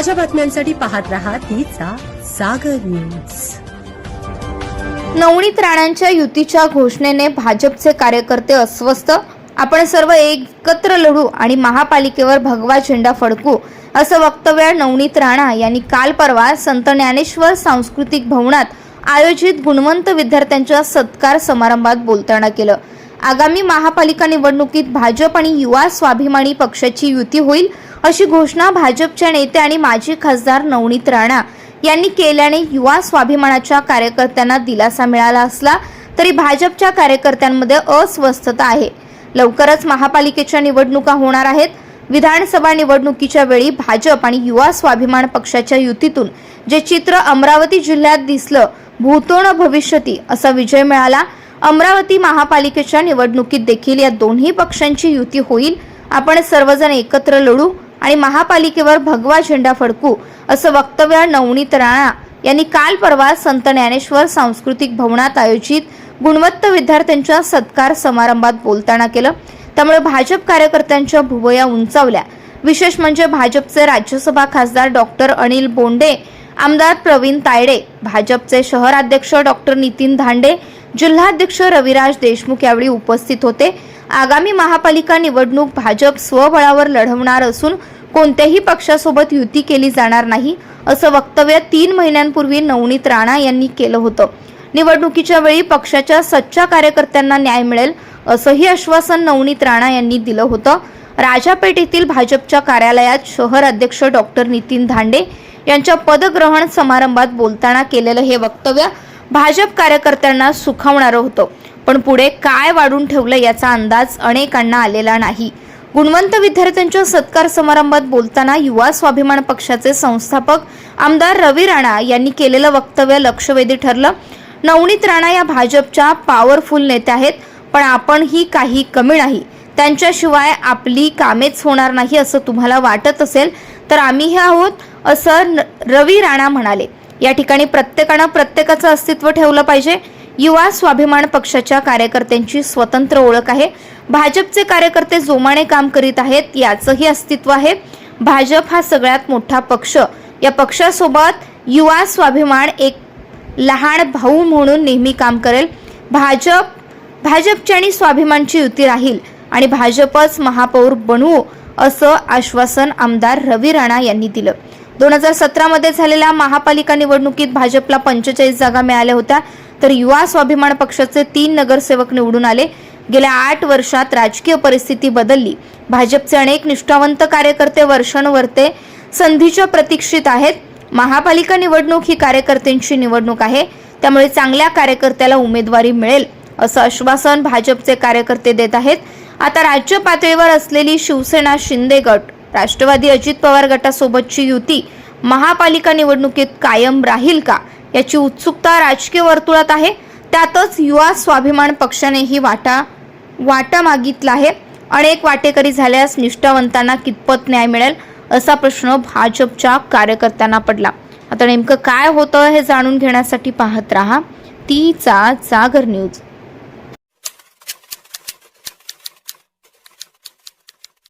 ताज्या बातम्यांसाठी पाहत रहा तिचा सागर न्यूज. नवनीत राणांच्या युतीच्या घोषणेने भाजपचे कार्यकर्ते अस्वस्थ. आपण सर्व एकत्र लढू आणि महापालिकेवर भगवा झेंडा फडकू असं वक्तव्य नवनीत राणा यांनी काल परवा संत ज्ञानेश्वर सांस्कृतिक भवनात आयोजित गुणवंत विद्यार्थ्यांच्या सत्कार समारंभात बोलताना केलं. आगामी महापालिका निवडणुकीत भाजप आणि युवा स्वाभिमानी पक्षाची युती होईल अशी घोषणा भाजपच्या नेते आणि माजी खासदार नवनीत राणा यांनी केल्याने युवा स्वाभिमानाच्या कार्यकर्त्यांना दिलासा मिळाला असला तरी भाजपच्या कार्यकर्त्यांमध्ये अस्वस्थता आहे. लवकरच महापालिकेच्या निवडणुका होणार आहेत. विधानसभा निवडणुकीच्या वेळी भाजप आणि युवा स्वाभिमान पक्षाच्या युतीतून जे चित्र अमरावती जिल्ह्यात दिसलं भूतोण भविष्यती असा विजय मिळाला. अमरावती महापालिकेच्या निवडणुकीत देखील या दोन्ही पक्षांची युती होईल. आपण सर्वजण एकत्र लढू. आणि महापालिकेवर भगवा झेंडा फडकू असं वक्तव्य नवनीत राणा यांनी काल परवा संत ज्ञानेश्वर सांस्कृतिक भवनात आयोजित गुणवत्त विद्यार्थ्यांच्या सत्कार समारंभात बोलताना केलं. त्यामुळे भाजप कार्यकर्त्यांच्या भुवया उंचावल्या. विशेष म्हणजे भाजपचे राज्यसभा खासदार डॉक्टर अनिल बोंडे आमदार प्रवीण तायडे भाजपचे शहराध्यक्ष डॉक्टर नितीन धांडे जिल्हाध्यक्ष रविराज देशमुख यावेळी उपस्थित होते. आगामी महापालिका निवडणूक भाजप स्वबळावर लढवणार असून कोणत्याही पक्षासोबत युती केली जाणार नाही असं वक्तव्य तीन महिन्यांपूर्वी नवनीत राणा यांनी केलं होतं. निवडणुकीच्या वेळी पक्षाच्या सच्च्या कार्यकर्त्यांना न्याय मिळेल असंही आश्वासन नवनीत राणा यांनी दिलं होतं. राजापेठ येथील भाजपच्या कार्यालयात शहर अध्यक्ष डॉक्टर नितीन धांडे यांच्या पदग्रहण समारंभात बोलताना केलेलं हे वक्तव्य भाजप कार्यकर्त्यांना सुखावणारं होतं. पण पुढे काय वाढून ठेवलं याचा अंदाज अनेकांना आलेला नाही. गुणवंत विद्यार्थ्यांच्या सत्कार समारंभात बोलताना युवा स्वाभिमान पक्षाचे संस्थापक आमदार रवी राणा यांनी केलेलं वक्तव्य लक्षवेधी ठरलं. नवनीत राणा या भाजपच्या पॉवरफुल नेत्या आहेत पण आपण ही काही कमी नाही. त्यांच्याशिवाय आपली कामेच होणार नाही असं तुम्हाला वाटत असेल तर आम्हीही आहोत असं रवी राणा म्हणाले. या ठिकाणी प्रत्येकानं प्रत्येकाचं अस्तित्व ठेवलं पाहिजे. युवा स्वाभिमान पक्षाच्या कार्यकर्त्यांची स्वतंत्र ओळख आहे. भाजपचे कार्यकर्ते जोमाने काम करीत आहेत याचंही अस्तित्व आहे. भाजप हा सगळ्यात मोठा पक्ष. या पक्षासोबत युवा स्वाभिमान एक लहान भाऊ म्हणून नेहमी काम करेल. भाजप भाजपची आणि स्वाभिमानची युती राहील आणि भाजपच महापौर बनवू असं आश्वासन आमदार रवी राणा यांनी दिलं. दोन हजार सतरामध्ये झालेल्या महापालिका निवडणुकीत भाजपला पंचेचाळीस जागा मिळाल्या होत्या. तर युवा स्वाभिमान पक्षाचे तीन नगरसेवक निवडून आले. गेल्या आठ वर्षात राजकीय परिस्थिती बदलली. भाजपचे अनेक निष्ठावंत कार्यकर्ते वर्षानुवर्ते संधीच्या प्रतीक्षित आहेत. महापालिका निवडणूक ही कार्यकर्त्यांची निवडणूक आहे. त्यामुळे चांगल्या कार्यकर्त्याला उमेदवारी मिळेल असं आश्वासन भाजपचे कार्यकर्ते देत आहेत. आता राज्य पातळीवर असलेली शिवसेना शिंदे गट राष्ट्रवादी अजित पवार गटासोबतची युती महापालिका निवडणुकीत कायम राहील का? याची उत्सुकता राजकीय वर्तुळात आहे. त्यातच युवा स्वाभिमान पक्षानेही वाटा वाटा मागितला आहे. अनेक वाटेकरी झाल्यास निष्ठावंतांना कितपत न्याय मिळेल असा प्रश्न भाजपच्या कार्यकर्त्यांना पडला. आता नेमकं काय होतं हे जाणून घेण्यासाठी पाहत राहा. तीचा जागर न्यूज.